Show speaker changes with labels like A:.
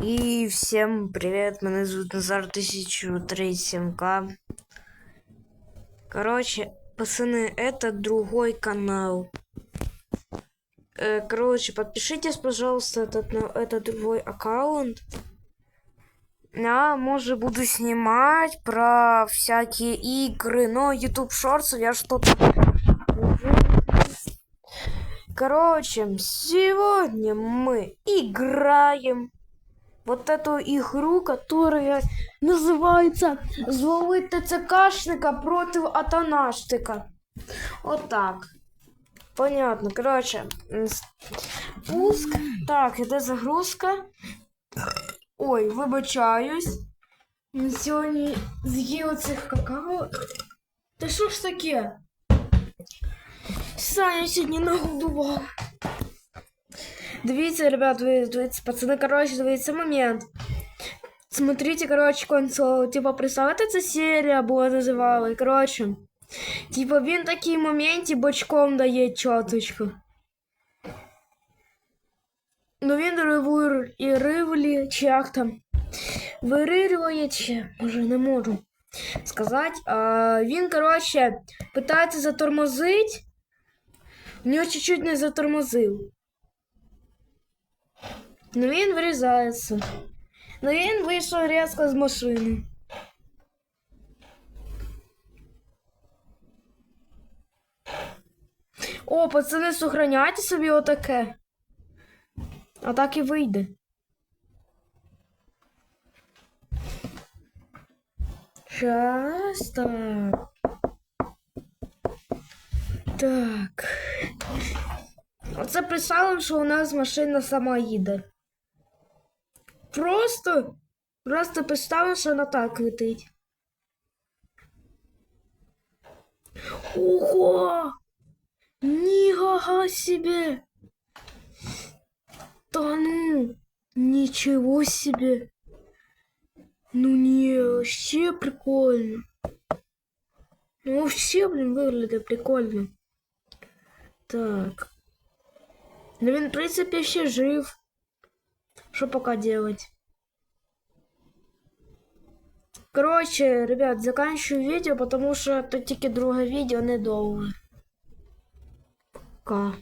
A: И всем привет, меня зовут Назар 1037к. Короче, пацаны, это другой канал. Э, Короче, подпишитесь, пожалуйста, этот, этот другой аккаунт. Я, может, буду снимать про всякие игры, но YouTube Shorts я что-то... Короче, сегодня мы играем вот эту игру, которая называется «Зловить ТЦКшника против Атанашника». Вот так. Понятно. Короче, пуск. Так, іде загрузка. Ой, вибачаюсь. Сьогодні з'їв цих какао. Та що ж таке? Саня сьогодні нагодував. Дивіться, ребят, ви, дивіться, пацани, короче, дивіться момент. Смотрите, короче, концов. Типа, представляєте, це серія була називала. І, короче, типа, він такий моменті бочком дає чоточку. Ну він ривур і ривлі, чи як там. Вирирює, чи, може, не можу сказати. А, він, короче, питається затормозить. В нього чуть-чуть не затормозив. Ну він врізається. Ну він вийшов різко з машини. О, пацани, сохраняйте собі отаке. А так і вийде. Щас так. Так. Оце представимо, що у нас машина сама їде. Просто, просто представимо, що вона так летить. Ого! Нифига себе! Да ну! Ничего себе! Ну не, вообще прикольно. Ну вообще, блин, выглядит прикольно. Так. Ну, він, в принципе, ще жив. Что пока делать? Короче, ребят, заканчиваю видео, потому что это тільки друге відео недовго. Пока.